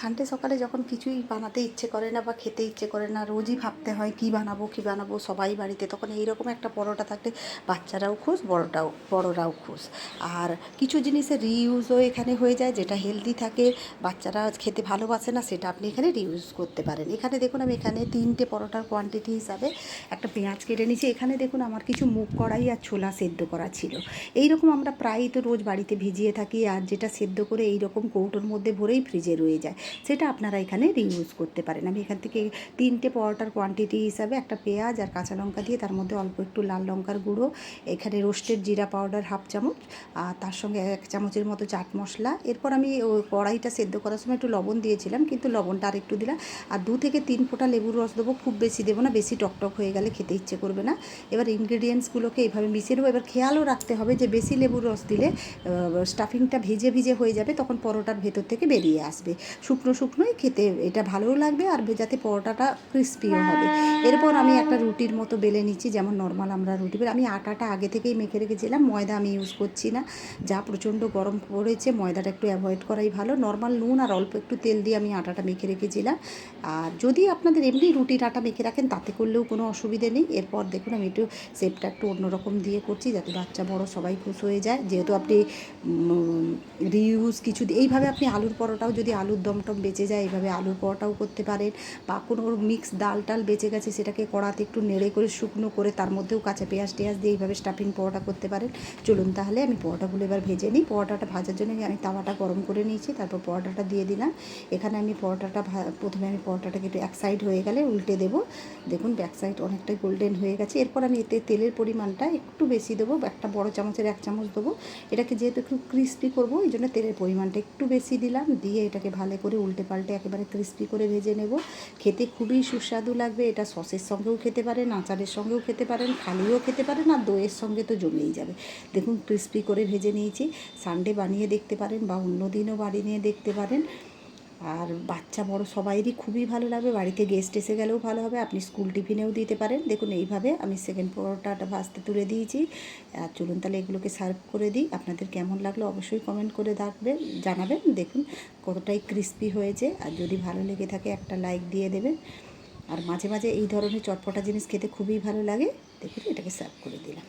Sunday সকালে যখন কিছুই বানাতে ইচ্ছে করে না বা খেতে ইচ্ছে করে না, রোজই ভাবতে হয় কী বানাবো কী বানাবো, সবাই বাড়িতে তখন এইরকম একটা পরোটা থাকলে বাচ্চারাও খুশ, বড়টাও, বড়রাও খুশ। আর কিছু জিনিসের রিইউজও এখানে হয়ে যায় যেটা হেলদি থাকে, বাচ্চারা খেতে ভালোবাসে না সেটা আপনি এখানে রিউজ করতে পারেন। এখানে দেখুন আমি এখানে তিনটে পরোটার কোয়ান্টিটি হিসাবে একটা পেঁয়াজ কেটে নিয়েছি। এখানে দেখুন আমার কিছু মুগ কড়াই আর ছোলা সেদ্ধ করা ছিল। এইরকম আমরা প্রায়ই তো রোজ বাড়িতে ভিজিয়ে থাকি আর যেটা সেদ্ধ করে এইরকম কৌটোর মধ্যে ভরেই ফ্রিজে রয়ে যায়। সেটা আপনারা এখানে রিউজ করতে পারেন। আমি এখান থেকে তিনটে পরোটার কোয়ান্টিটি হিসাবে একটা পেঁয়াজ আর কাঁচা লঙ্কা দিয়ে তার মধ্যে অল্প একটু লাল লঙ্কার গুঁড়ো, এখানে রোস্টেড জিরা পাউডার হাফ চামচ, আর তার সঙ্গে এক চামচের মতো চাট মশলা। এরপর আমি কড়াইটা সেদ্ধ করার সময় একটু লবণ দিয়েছিলাম, কিন্তু লবণটা আর একটু দিলাম। আর দু থেকে তিন ফোঁটা লেবুর রস দেবো, খুব বেশি দেবো না, বেশি টকটক হয়ে গেলে খেতে ইচ্ছে করবে না। এবার ইনগ্রেডিয়েন্টসগুলোকে এইভাবে মিশিয়ে নেব এবার খেয়ালও রাখতে হবে যে বেশি লেবুর রস দিলে স্টাফিংটা ভিজে ভিজে হয়ে যাবে, তখন পরোটার ভেতর থেকে বেরিয়ে আসবে। শুকনো শুকনোই খেতে এটা ভালোও লাগবে আর যাতে পরোটাটা ক্রিস্পিও হবে। এরপর আমি একটা রুটির মতো বেলে নিচ্ছি, যেমন নর্মাল আমরা রুটি বেলে, আমি আটাটা আগে থেকেই মেখে রেখেছিলাম, ময়দা আমি ইউজ করছি না। যা প্রচণ্ড গরম পড়েছে, ময়দাটা একটু অ্যাভয়েড করাই ভালো। নর্মাল নুন আর অল্প একটু তেল দিয়ে আমি আটাটা মেখে রেখেছিলাম। আর যদি আপনাদের এমনি রুটির আটা মেখে রাখেন, তাতে করলেও কোনো অসুবিধে নেই। এরপর দেখুন, আমি একটু শেপটা একটু অন্যরকম দিয়ে করছি, যাতে বাচ্চা, বড় সবাই খুশ হয়ে যায়। যেহেতু আপনি রিউজ কিছু এইভাবে আপনি আলুর পরোটাও যদি আলুর দমটম বেঁচে যায় এইভাবে আলুর পরোটাও করতে পারেন। বা কোনো মিক্স ডাল টাল বেঁচে গেছে, সেটাকে কড়াতে একটু নেড়ে করে, শুকনো করে তার মধ্যেও কাঁচা পেঁয়াজ টেয়াজ দিয়ে এইভাবে স্টাফিং পরোটা করতে পারেন। চলুন তাহলে আমি পরোটাগুলো এবার ভেজে নিই। পরোটাটা ভাজার জন্য আমি তাওয়াটা গরম করে নিয়েছি, তারপর পরোটাটা দিয়ে দিলাম। এখানে আমি পরোটাটা প্রথমে আমি পরোটাটাকে একটু এক সাইড হয়ে গেলে উল্টে দেবো। দেখুন ব্যাক সাইড অনেকটাই গোল্ডেন হয়ে গেছে। এরপর আমি এতে তেলের পরিমাণটা একটু বেশি দেবো, একটা বড় চামচের এক চামচ দেবো। এটাকে যেহেতু একটু ক্রিস্পি করব, এই জন্য তেলের পরিমাণটা একটু বেশি দিলাম। দিয়ে এটাকে ভালো করে উল্টে পাল্টে একেবারে ক্রিস্পি করে ভেজে নেব। খেতে খুবই সুস্বাদু লাগবে। এটা সসের সঙ্গেও খেতে পারেন, আচারের সঙ্গেও খেতে পারেন খালিও খেতে পারেন, আর দইয়ের সঙ্গে তো জমেই যাবে। দেখুন ক্রিস্পি করে ভেজে নিয়েছি। সানডে বানিয়ে দেখতে পারেন বা অন্য দিনও বানিয়ে দেখতে পারেন। আর বাচ্চা বড় সবাইরই খুবই ভালো লাগবে বাড়িতে গেস্ট এসে গেলেও ভালো হবে। আপনি স্কুল টিফিনেও দিতে পারেন। দেখুন, এইভাবে আমি সেকেন্ড পরোটাটা ভাজতে তুলে দিয়েছি। আর চলুন তাহলে এগুলোকে সার্ভ করে দিই। আপনাদের কেমন লাগল অবশ্যই কমেন্ট করে রাখবেন, জানাবেন। দেখুন, কতটাই ক্রিস্পি হয়েছে। আর যদি ভালো লেগে থাকে, একটা লাইক দিয়ে দেবেন। আর মাঝে মাঝে এই ধরনের চটপটা জিনিস খেতে খুবই ভালো লাগে। দেখুন, এটাকে সার্ভ করে দিলাম।